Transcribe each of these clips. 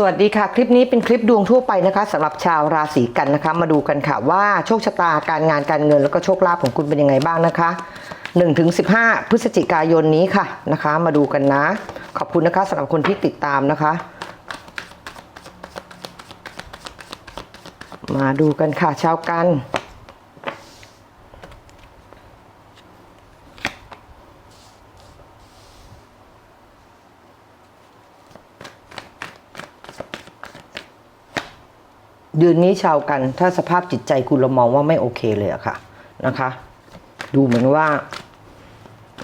สวัสดีค่ะ คลิปนี้เป็นคลิปดวงทั่วไปนะคะสำหรับชาวราศีกันนะคะ มาดูกันค่ะว่าโชคชะตาการงานการเงินแล้วก็โชคลาภของคุณเป็นยังไงบ้างนะคะ1ถึง15 พฤศจิกายนนี้ค่ะนะคะ มาดูกันนะ ขอบคุณนะคะสำหรับคนที่ติดตามนะคะ มาดูกันค่ะชาวกัน เดืนนี้ชาวกัน ถ้าสภาพจิตใจคุณเรามองว่าไม่โอเคเลยอะค่ะนะคะ ดูเหมือนว่า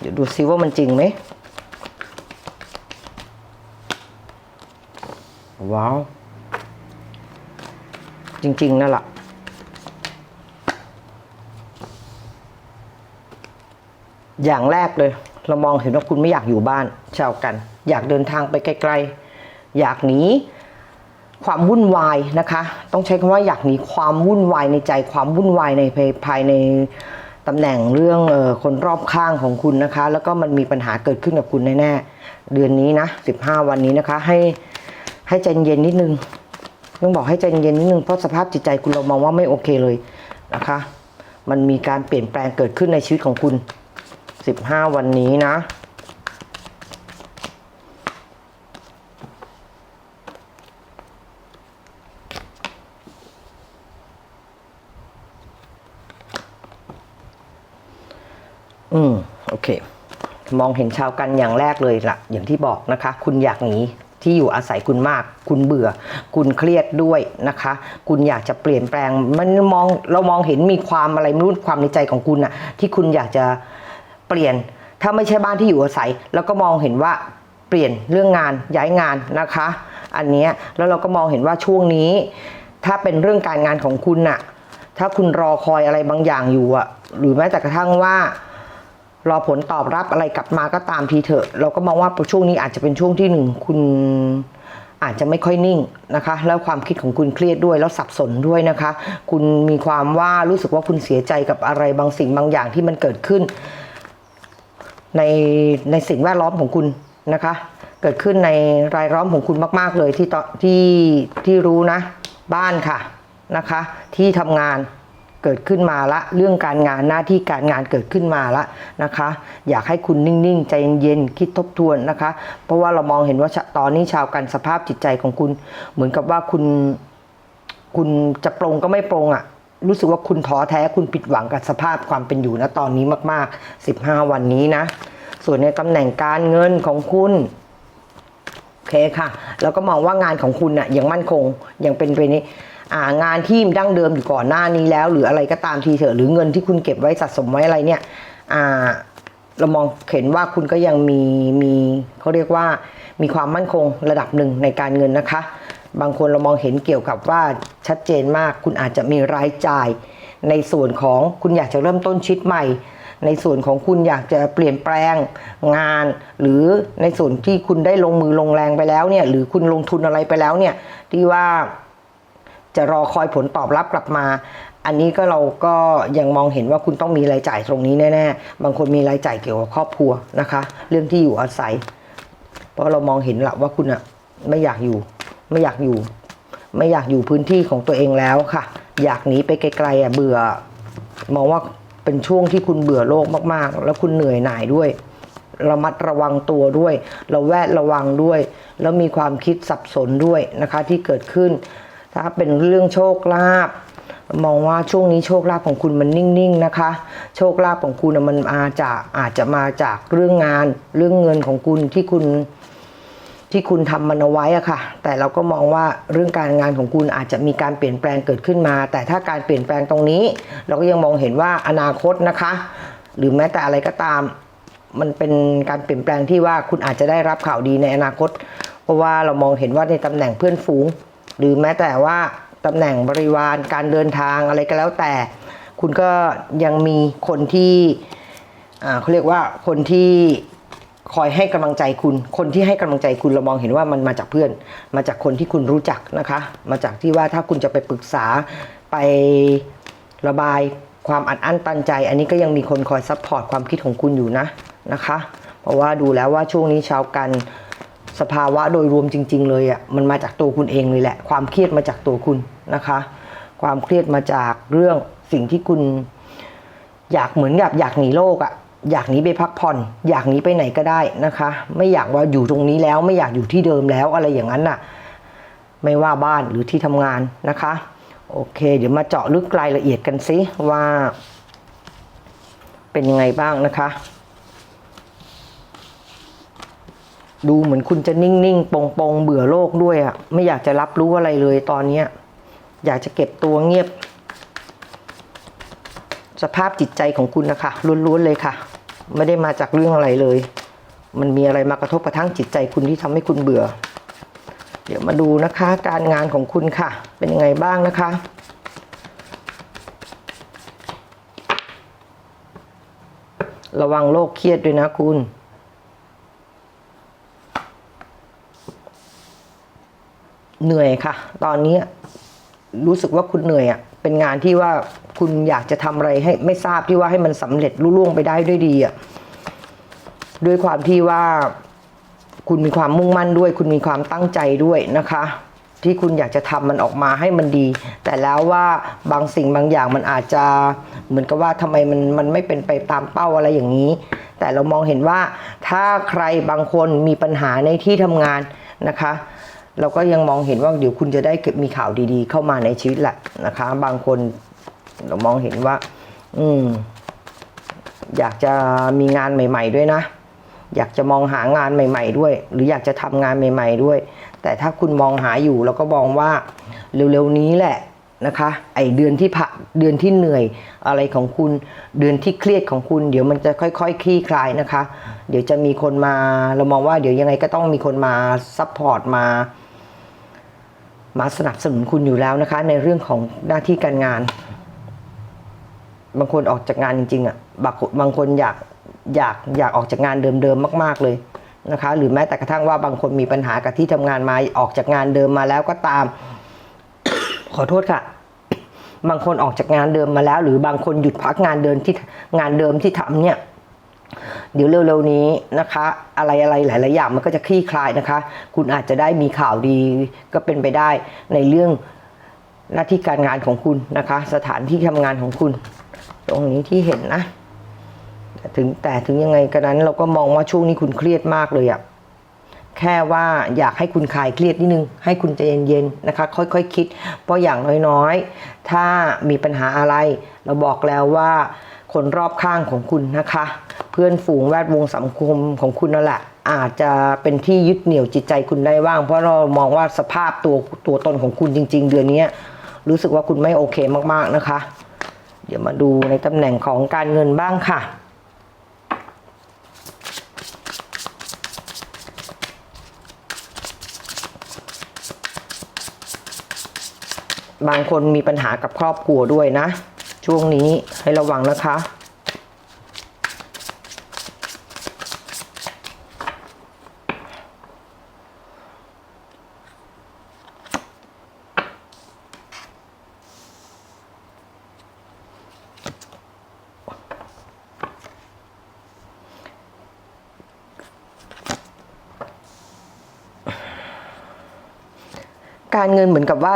เดี๋ยวดูซิว่ามันจริงไหมว้าว จริง ๆ นั่นแหละอย่างแรกเลย เรามองเห็นว่าคุณไม่อยากอยู่บ้านชาวกัน อยากเดินทางไปไกล ๆ อยากหนี ความวุ่นวายนะคะ ต้องใช้คำว่าอยากหนีความวุ่นวายในใจความวุ่นวายในภายภายในตำแหน่งเรื่องออคนรอบข้างของคุณนะคะ แล้วก็มันมีปัญหาเกิดขึ้นกับคุณแน่ๆเดือนนี้นะ15 วันนี้นะคะ ให้ให้ใจเย็นนิดนึงต้องบอกให้ใจเย็นนิดนึงเพราะสภาพจิตใจคุณเรามองว่าไม่โอเคเลยนะคะ มันมีการเปลี่ยนแปลงเกิดขึ้นในชีวิตของคุณ 15 วันนี้นะ อืมโอเค มองเห็นชาวกันอย่างแรกเลยละอย่างที่บอกนะคะ คุณอยากหนีที่อยู่อาศัยคุณมาก คุณเบื่อ คุณเครียดด้วยนะคะ คุณอยากจะเปลี่ยนแปลง มันมองเรามองเห็นมีความอะไรไม่รู้ความในใจของคุณอะที่คุณอยากจะเปลี่ยน ถ้าไม่ใช่บ้านที่อยู่อาศัย แล้วก็มองเห็นว่าเปลี่ยนเรื่องงานย้ายงานนะคะ อันนี้แล้วเราก็มองเห็นว่าช่วงนี้ ถ้าเป็นเรื่องการงานของคุณน่ะ ถ้าคุณรอคอยอะไรบางอย่างอยู่อะหรือแม้แต่กระทั่งว่า รอผลตอบรับอะไรกลับมาก็ตามทีเถอะ เราก็มองว่าช่วงนี้อาจจะเป็นช่วงที่หนึ่งคุณอาจจะไม่ค่อยนิ่งนะคะ แล้วความคิดของคุณเครียดด้วยแล้วสับสนด้วยนะคะ คุณมีความว่ารู้สึกว่าคุณเสียใจกับอะไรบางสิ่งบางอย่างที่มันเกิดขึ้น ในในสิ่งแวดล้อมของคุณนะคะ เกิดขึ้นในรายล้อมของคุณมาก ๆเลยที่ตอที่ที่รู้นะ บ้านค่ะนะคะ ที่ทำงาน เกิดขึ้นมาละ เรื่องการงานหน้าที่การงานเกิดขึ้นมาละนะคะ อยากให้คุณนิ่งๆ ใจเย็นๆคิดทบทวนนะคะ เพราะว่าเรามองเห็นว่าชะตอนนี้ชาวกันสภาพจิตใจของคุณ เหมือนกับว่าคุณ คุณจะปรงก็ไม่ปรงอะ่ะรู้สึกว่าคุณท้อแท้คุณผิดหวังกับสภาพความเป็นอยู่นะตอนนี้มากๆ 15 วันนี้นะ ส่วนในตำแหน่งการเงินของคุณโอเคค่ะ แล้วก็มองว่างานของคุณน่ะยังมั่นคงยังเป็นไปนี้ งานที่ดั้งเดิมอยู่ก่อนหน้านี้แล้ว หรืออะไรก็ตามทีเถอะหรือเงินที่คุณเก็บไว้สะสมไว้อะไรเนี่ยเรามองเห็นว่าคุณก็ยังมีมีเขาเรียกว่ามีความมั่นคงระดับหนึ่งในการเงินนะคะ บางคนเรามองเห็นเกี่ยวกับว่าชัดเจนมาก คุณอาจจะมีรายจ่าย ในส่วนของคุณอยากจะเริ่มต้นชีวิตใหม่ ในส่วนของคุณอยากจะเปลี่ยนแปลงงาน หรือในส่วนที่คุณได้ลงมือลงแรงไปแล้วเนี่ยหรือคุณลงทุนอะไรไปแล้วเนี่ยที่ว่า จะรอคอยผลตอบรับกลับมา อันนี้ก็เราก็ยังมองเห็นว่าคุณต้องมีรายจ่ายตรงนี้แน่ๆ บางคนมีรายจ่ายเกี่ยวกับครอบครัวนะคะ เรื่องที่อยู่อาศัย เพราะเรามองเห็นละว่าคุณอะไม่อยากอยู่ ไม่อยากอยู่ ไม่อยากอยู่พื้นที่ของตัวเองแล้วค่ะ อยากหนีไปไกลๆอะเบื่อ มองว่าเป็นช่วงที่คุณเบื่อโลกมากๆ แล้วคุณเหนื่อยหน่ายด้วยระมัดระวังตัวด้วย เราแวดระวังด้วย แล้วมีความคิดสับสนด้วยนะคะที่เกิดขึ้น ถ้าเป็นเรื่องโชคลาภมองว่าช่วงนี้โชคลาภของคุณมันนิ่งๆนะคะ โชคลาภของคุณน่ะมันมาจากอาจจะมาจากเรื่องงานเรื่องเงินของคุณที่คุณที่คุณทำมันเอาไว้อะค่ะ แต่เราก็มองว่าเรื่องการงานของคุณอาจจะมีการเปลี่ยนแปลงเกิดขึ้นมา แต่ถ้าการเปลี่ยนแปลงตรงนี้ เราก็ยังมองเห็นว่าอนาคตนะคะ หรือแม้แต่อะไรก็ตาม มันเป็นการเปลี่ยนแปลงที่ว่าคุณอาจจะได้รับข่าวดีในอนาคต เพราะว่าเรามองเห็นว่าในตำแหน่งเพื่อนฝูง หรือแม้แต่ว่าตำแหน่งบริวารการเดินทางอะไรก็แล้วแต่ คุณก็ยังมีคนที่เขาเรียกว่าคนที่คอยให้กำลังใจคุณ คนที่ให้กำลังใจคุณเรามองเห็นว่ามันมาจากเพื่อน มาจากคนที่คุณรู้จักนะคะ มาจากที่ว่าถ้าคุณจะไปปรึกษาไประบายความอัดอั้นตันใจ อันนี้ก็ยังมีคนคอยซัพพอร์ตความคิดของคุณอยู่นะนะคะ เพราะว่าดูแล้วว่าช่วงนี้ชาวกัน สภาวะโดยรวมจริง ๆ เลยอะ่ะมันมาจากตัวคุณเองเลยแหละ ความเครียดมาจากตัวคุณนะคะ ความเครียดมาจากเรื่องสิ่งที่คุณ อยากเหมือนกับอยากหนีโลกอะ่ะอยากหนีไปพักผ่อน อยากหนีไปไหนก็ได้นะคะ ไม่อยากว่าอยู่ตรงนี้แล้วไม่อยากอยู่ที่เดิมแล้วอะไรอย่างนั้นน่ะ ไม่ว่าบ้านหรือที่ทำงานนะคะ โอเค เดี๋ยวมาเจาะลึกรายละเอียดกันสิว่า เป็นยังไงบ้างนะคะ ดูเหมือนคุณจะนิ่งๆปงๆเบื่อโลกด้วยอะ่ะ ไม่อยากจะรับรู้อะไรเลยตอนเนี้ย อยากจะเก็บตัวเงียบ สภาพจิตใจของคุณนะคะล้วนๆเลยค่ะ ไม่ได้มาจากเรื่องอะไรเลย มันมีอะไรมากระทบกระทั่งจิตใจคุณที่ทำให้คุณเบื่อ เดี๋ยวมาดูนะคะ การงานของคุณค่ะ เป็นยังไงบ้างนะคะระวังโรคเครียดด้วยนะคุณ เหนื่อยค่ะ ตอนนี้รู้สึกว่าคุณเหนื่อยอะ่ะเป็นงานที่ว่าคุณอยากจะทำอะไรให้ไม่ทราบที่ว่าให้มันสำเร็จลุล่วงไปได้ด้วยดีอะ่ะด้วยความที่ว่าคุณมีความมุ่งมั่นด้วย คุณมีความตั้งใจด้วยนะคะ ที่คุณอยากจะทำมันออกมาให้มันดี แต่แล้วว่าบางสิ่งบางอย่างมันอาจจะเหมือนกับว่าทำไมมันมันไม่เป็นไปตามเป้าอะไรอย่างนี้ แต่เรามองเห็นว่าถ้าใครบางคนมีปัญหาในที่ทำงานนะคะ เราก็ยังมองเห็นว่าเดี๋ยวคุณจะได้มีข่าวดีๆ เข้ามาในชีวิตแหละนะคะ บางคนเรามองเห็นว่า อืม อยากจะมีงานใหม่ ๆ ด้วยนะ อยากจะมองหางานใหม่ ๆ ด้วย หรืออยากจะทำงานใหม่ ๆ ด้วย แต่ถ้าคุณมองหาอยู่เราก็มองว่าเร็วๆนี้แหละนะคะ ไอเดือนที่ผ่าเดือนที่เหนื่อยอะไรของคุณ เดือนที่เครียดของคุณ เดี๋ยวมันจะค่อยๆคลี่คลายนะคะ เดี๋ยวจะมีคนมา เรามองว่าเดี๋ยวยังไงก็ต้องมีคนมาซัพพอร์ตมา มาสนับสนุนคุณอยู่แล้วนะคะ ในเรื่องของหน้าที่การงาน บางคนออกจากงานจริงๆอะบางคนบางคนอยากอยากอยากออกจากงานเดิมๆมาก ๆเลยนะคะ หรือแม้แต่กระทั่งว่าบางคนมีปัญหากับที่ทำงานมาออกจากงานเดิมมาแล้วก็ตาม ขอโทษค่ะ บางคนออกจากงานเดิมมาแล้ว หรือบางคนหยุดพักงานเดิมที่งานเดิมที่ทำเนี่ย เดี๋ยวเร็วๆนี้นะคะ อะไรอะไรหลาย ๆ อย่างมันก็จะคลี่คลายนะคะ คุณอาจจะได้มีข่าวดีก็เป็นไปได้ในเรื่องหน้าที่การงานของคุณนะคะ สถานที่ทำงานของคุณ ตรงนี้ที่เห็นนะถึงแต่ถึงยังไงก็นั้นเราก็มองว่าช่วงนี้คุณเครียดมากเลยอะแค่ว่าอยากให้คุณคลายเครียดนิดนึง ให้คุณใจเย็นๆนะคะ ค่อยๆคคิด เพราะอย่างน้อยๆ ถ้ามีปัญหาอะไร เราบอกแล้วว่าคนรอบข้างของคุณนะคะ เพื่อนฝูงแวดวงสังคมของคุณนั่นแหละอาจจะเป็นที่ยึดเหนี่ยวจิตใจคุณได้ว่าง เพราะเรามองว่าสภาพตัวตัวตนของคุณจริง ๆ เดือนนี้รู้สึกว่าคุณไม่โอเคมากๆนะคะ เดี๋ยวมาดูในตำแหน่งของการเงินบ้างค่ะบางคนมีปัญหากับครอบครัวด้วยนะ ช่วงนี้ให้ระวังนะคะ การเงินเหมือนกับว่า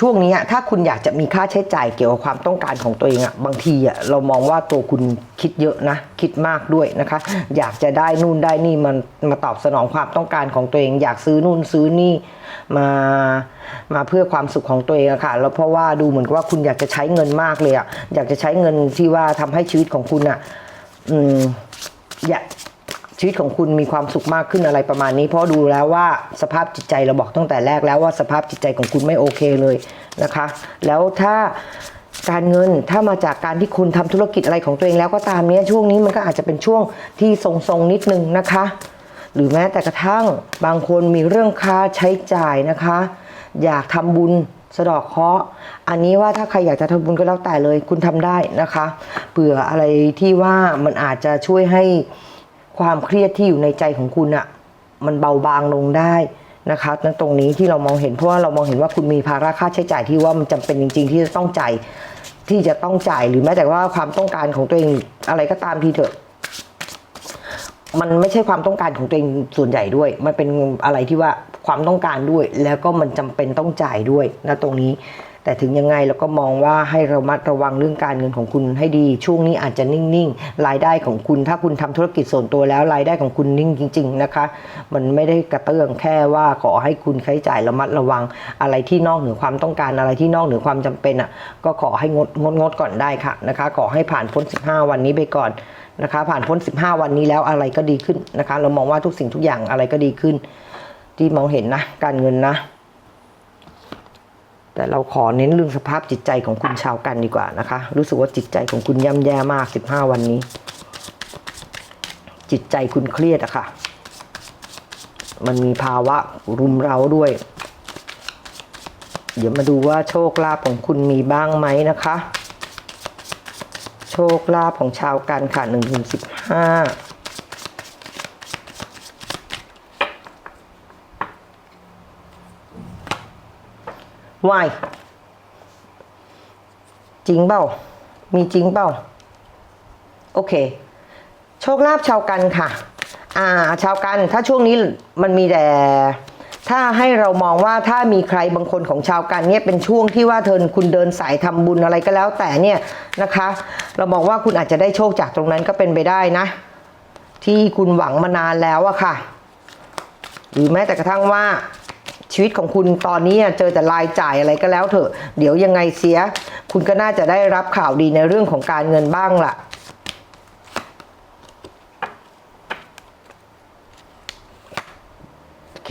ช่วงนี้ถ้าคุณอยากจะมีค่าใช้จ่ายเกี่ยวกับความต้องการของตัวเองอะบางทีอะเรามองว่าตัวคุณคิดเยอะนะ คิดมากด้วยนะคะ อยากจะได้นู่นได้นี่มันมาตอบสนองความต้องการของตัวเอง อยากซื้อนู่นซื้อนี่มามาเพื่อความสุขของตัวเองอะค่ะ แล้วเพราะว่าดูเหมือนกับว่าคุณอยากจะใช้เงินมากเลยอะอยากจะใช้เงินที่ว่าทำให้ชีวิตของคุณอะอืมอยาก ชีวิตของคุณมีความสุขมากขึ้นอะไรประมาณนี้ เพราะดูแล้วว่าสภาพจิตใจเราบอกตั้งแต่แรกแล้วว่าสภาพจิตใจของคุณไม่โอเคเลยนะคะ แล้วถ้าการเงินถ้ามาจากการที่คุณทำธุรกิจอะไรของตัวเองแล้วก็ตามเนี้ยช่วงนี้มันก็อาจจะเป็นช่วงที่ทรงๆนิดนึงนะคะ หรือแม้แต่กระทั่งบางคนมีเรื่องค่าใช้จ่ายนะคะ อยากทำบุญสะเดอกเคราะห์อันนี้ว่าถ้าใครอยากจะทำบุญก็แล้วแต่เลย คุณทำได้นะคะเผื่ออะไรที่ว่ามันอาจจะช่วยให้ ความเครียดที่อยู่ในใจของคุณอะมันเบาบางลงได้นะคะนั่นตรงนี้ที่เรามองเห็นเพราะว่าเรามองเห็นว่าคุณมีภาระค่าใช้จ่ายที่ว่ามันจำเป็นจริง ๆ ที่จะต้องจ่ายที่จะต้องจ่ายหรือแม้แต่ว่าความต้องการของตัวเองอะไรก็ตามทีเถอะ มันไม่ใช่ความต้องการของตัวเองส่วนใหญ่ด้วย มันเป็นอะไรที่ว่าความต้องการด้วย แล้วก็มันจำเป็นต้องจ่ายด้วยนะตรงนี้ แต่ถึงยังไงเราก็มองว่าให้ระมัดระวังเรื่องการเงินของคุณให้ดี ช่วงนี้อาจจะนิ่งๆ รายได้ของคุณ ถ้าคุณทำธุรกิจส่วนตัวแล้ว รายได้ของคุณนิ่งจริง ๆนะคะ มันไม่ได้กระเตื้องแค่ว่าขอให้คุณใช้จ่ายระมัดระวังอะไรที่นอกเหนือความต้องการอะไรที่นอกเหนือความจำเป็นอะก็ขอให้งดงดงดก่อนได้ค่ะนะคะ ขอให้ผ่านพ้น 15 วันนี้ไปก่อนนะคะ ผ่านพ้น 15 วันนี้แล้วอะไรก็ดีขึ้นนะคะ เรามองว่าทุกสิ่งทุกอย่างอะไรก็ดีขึ้น ที่มองเห็นนะ การเงินนะ แต่เราขอเน้นเรื่องสภาพจิตใจของคุณชาวกันดีกว่านะคะ รู้สึกว่าจิตใจของคุณย่ำแย่มาก 15 วันนี้ จิตใจคุณเครียดอะคะ่ะ มันมีภาวะรุมเร้าด้วย เดี๋ยวมาดูว่าโชคลาภของคุณมีบ้างไหมนะคะ โชคลาภของชาวกันค่ะ1-15 วายจริงเปล่า มีจริงเปล่า โอเค โชคลาภชาวกันค่ะ อ่า ชาวกัน ถ้าช่วงนี้มันมีแต่ ถ้าให้เรามองว่าถ้ามีใครบางคนของชาวกันเนี่ยเป็นช่วงที่ว่าเธอคุณเดินสายทำบุญอะไรก็แล้วแต่เนี่ยนะคะ เราบอกว่าคุณอาจจะได้โชคจากตรงนั้นก็เป็นไปได้นะ ที่คุณหวังมานานแล้วอะค่ะ หรือแม้แต่กระทั่งว่า ชีวิตของคุณตอนนี้เจอแต่รายจ่ายอะไรก็แล้วเถอะ เดี๋ยวยังไงเสีย คุณก็น่าจะได้รับข่าวดีในเรื่องของการเงินบ้างล่ะโอเค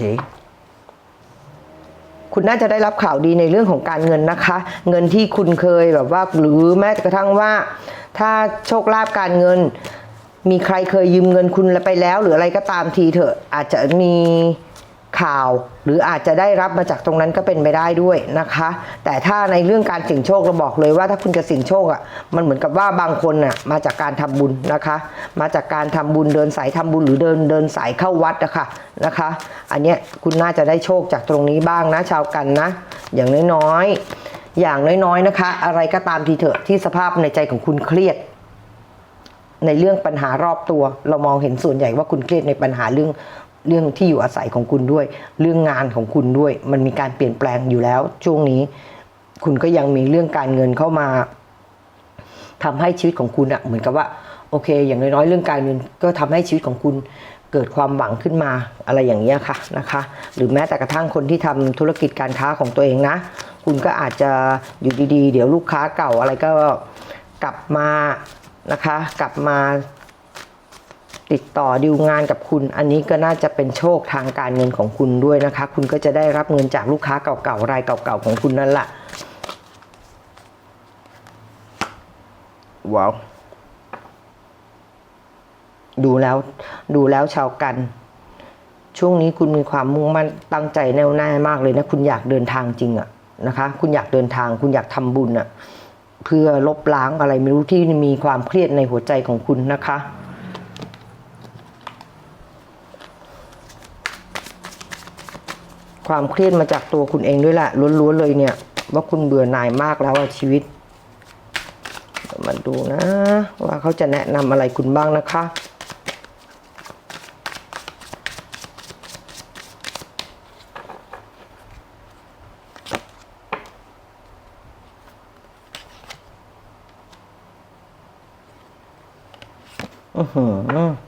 คุณน่าจะได้รับข่าวดีในเรื่องของการเงินนะคะ เงินที่คุณเคยแบบว่าหรือแม้กระทั่งว่า ถ้าโชคลาภการเงิน มีใครเคยยืมเงินคุณไปแล้ว หรืออะไรก็ตามทีเถอะอาจจะมี ข่าว หรืออาจจะได้รับมาจากตรงนั้นก็เป็นไปได้ด้วยนะคะ แต่ถ้าในเรื่องการเสี่ยงโชคเราบอกเลยว่าถ้าคุณจะเสี่ยงโชคอะมันเหมือนกับว่าบางคนน่ะมาจากการทำบุญนะคะ มาจากการทำบุญเดินสายทำบุญหรือเดินเดินสายเข้าวัดนะคะนะคะ อันเนี้ยคุณน่าจะได้โชคจากตรงนี้บ้างนะชาวกันนะ อย่างน้อยๆอย่างน้อยๆนะคะ อะไรก็ตามทีเถอะที่สภาพในใจของคุณเครียดในเรื่องปัญหารอบตัว เรามองเห็นส่วนใหญ่ว่าคุณเครียดในปัญหาเรื่อง เรื่องที่อยู่อาศัยของคุณด้วย เรื่องงานของคุณด้วย มันมีการเปลี่ยนแปลงอยู่แล้ว ช่วงนี้ คุณก็ยังมีเรื่องการเงินเข้ามาทำให้ชีวิตของคุณอะเหมือนกับว่า โอเค อย่างน้อยๆเรื่องการเงินก็ทำให้ชีวิตของคุณเกิดความหวังขึ้นมาอะไรอย่างเงี้ยค่ะนะคะ หรือแม้แต่กระทั่งคนที่ทำธุรกิจการค้าของตัวเองนะ คุณก็อาจจะอยู่ดีๆ เดี๋ยวลูกค้าเก่าอะไรก็กลับมานะคะ กลับมา ติดต่อดิวงานกับคุณ อันนี้ก็น่าจะเป็นโชคทางการเงินของคุณด้วยนะคะ คุณก็จะได้รับเงินจากลูกค้าเก่าๆรายเก่าๆของคุณนั่นแหละว้าวดูแล้วดูแล้วชาวกัน ช่วงนี้คุณมีความมุ่งมั่นตั้งใจแน่วแน่มากเลยนะ คุณอยากเดินทางจริงอะนะคะ คุณอยากเดินทาง คุณอยากทำบุญอะเพื่อลบล้างอะไรไม่รู้ที่มีความเครียดในหัวใจของคุณนะคะ ความเครียดมาจากตัวคุณเองด้วยแหละล้วนๆเลยเนี่ย ว่าคุณเบื่อหน่ายมากแล้วอะชีวิตมาดูนะ ว่าเขาจะแนะนำอะไรคุณบ้างนะคะอือหื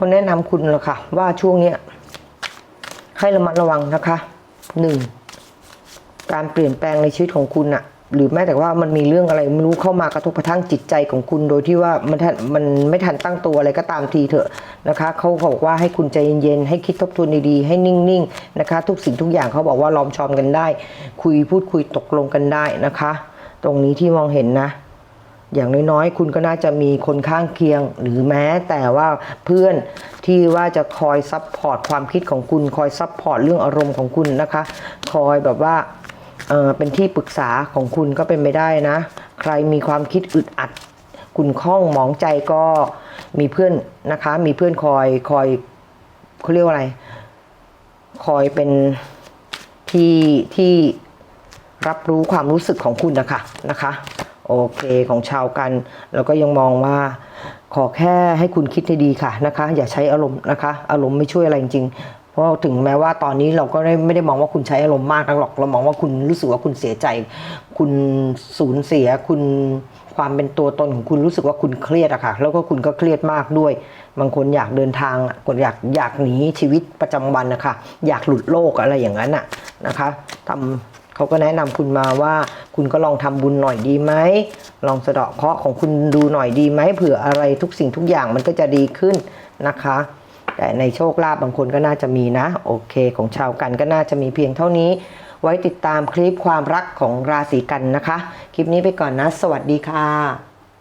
อคนแนะนำคุณละค่ะ ว่าช่วงเนี้ยให้ระมัดระวังนะคะหนึ่งการเปลี่ยนแปลงในชีวิตของคุณอะหรือแม้แต่ว่ามันมีเรื่องอะไรไม่รู้เข้ามากระทบกระทั่งจิตใจของคุณโดยที่ว่ามันทันมันไม่ทันตั้งตัวอะไรก็ตามทีเถอะนะคะเขาบอกว่าให้คุณใจเย็นๆให้คิดทบทวนดีๆให้นิ่งๆนะคะ ทุกสิ่งทุกอย่างเขาบอกว่าล้อมชอมกันได้ คุยพูดคุยตกลงกันได้นะคะ ตรงนี้ที่มองเห็นนะ อย่างน้อยๆ คุณก็น่าจะมีคนข้างเคียง หรือแม้แต่ว่าเพื่อนที่ว่าจะคอยซับพอร์ตความคิดของคุณ คอยซับพอร์ตเรื่องอารมณ์ของคุณนะคะ คอยแบบว่าเออเป็นที่ปรึกษาของคุณก็เป็นไปได้นะ ใครมีความคิดอึดอัดคุณข้องหมองใจก็มีเพื่อนนะคะ มีเพื่อนคอยคอยเขาเรียกว่าอะไร คอยเป็นที่ที่รับรู้ความรู้สึกของคุณนะคะนะคะ โอเคของชาวกัน แล้วก็ยังมองว่า ขอแค่ให้คุณคิดให้ดีค่ะนะคะ อย่าใช้อารมณ์นะคะ อารมณ์ไม่ช่วยอะไรจริงเพราะถึงแม้ว่าตอนนี้เราก็ไไม่ได้มองว่าคุณใช้อารมณ์มากนักหรอก เรามองว่าคุณรู้สึกว่าคุณเสียใจ คุณสูญเสีย คุณความเป็นตัวตนของคุณรู้สึกว่าคุณเครียดอะค่ะ แล้วก็คุณก็เครียดมากด้วย บางคนอยากเดินทางคนอยากอยากหนีชีวิตประจำวันนะคะ อยากหลุดโลกอะไรอย่างนั้นอะนะคะทำ เขาก็แนะนำคุณมาว่า คุณก็ลองทำบุญหน่อยดีไหมลองสะเดาะเคราะห์ของคุณดูหน่อยดีไหมเผื่ออะไรทุกสิ่งทุกอย่างมันก็จะดีขึ้นนะคะ แต่ในโชคลาภบางคนก็น่าจะมีนะ โอเค ของชาวกันก็น่าจะมีเพียงเท่านี้ ไว้ติดตามคลิปความรักของราศีกันนะคะ คลิปนี้ไปก่อนนะ สวัสดีค่ะ